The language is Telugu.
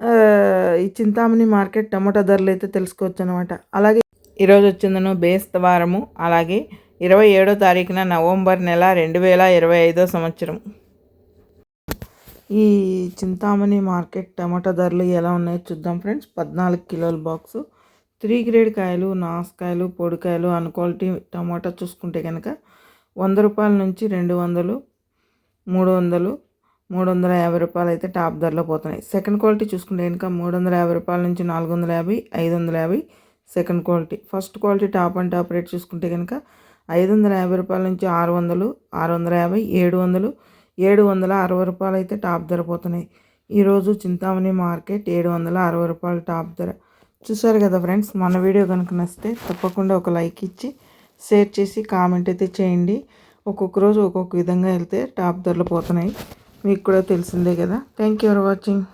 ఈ చింతామణి మార్కెట్ టమాటా ధరలు అయితే తెలుసుకోవచ్చు అనమాట అలాగే ఈరోజు వచ్చిందను బేస్తవారము అలాగే ఇరవై ఏడో తారీఖున నవంబర్ నెల రెండు వేల ఇరవై ఐదో సంవత్సరం. ఈ చింతామణి మార్కెట్ టమాటా ధరలు ఎలా ఉన్నాయో చూద్దాం ఫ్రెండ్స్. పద్నాలుగు కిలోల బాక్సు. త్రీ గ్రేడ్ కాయలు నాసుకాయలు పొడికాయలు అన్ క్వాలిటీ టమాటా చూసుకుంటే కనుక వంద రూపాయల నుంచి రెండు వందలు మూడు వందలు మూడు వందల యాభై రూపాయలు అయితే టాప్ ధరలో పోతున్నాయి. సెకండ్ క్వాలిటీ చూసుకుంటే కనుక మూడు వందల యాభై రూపాయల నుంచి నాలుగు వందల యాభై ఐదు వందల యాభై second quality. First quality top and top rate చూసుకుంటే కనుక ఐదు వందల యాభై రూపాయల నుంచి ఆరు వందలు ఆరు వందల యాభై ఏడు వందలు ఏడు వందల అరవై రూపాయలు అయితే టాప్ ధర పోతున్నాయి. ఈరోజు చింతామణి మార్కెట్ ఏడు వందల అరవై రూపాయలు టాప్ ధర. చూసారు కదా ఫ్రెండ్స్ మన వీడియో కనుక నచ్చితే తప్పకుండా ఒక లైక్ ఇచ్చి షేర్ చేసి కామెంట్ అయితే చేయండి. ఒక్కొక్క రోజు ఒక్కొక్క విధంగా వెళ్తే టాప్ ధరలు పోతున్నాయి. మీకు కూడా తెలిసిందే కదా. Thank you for watching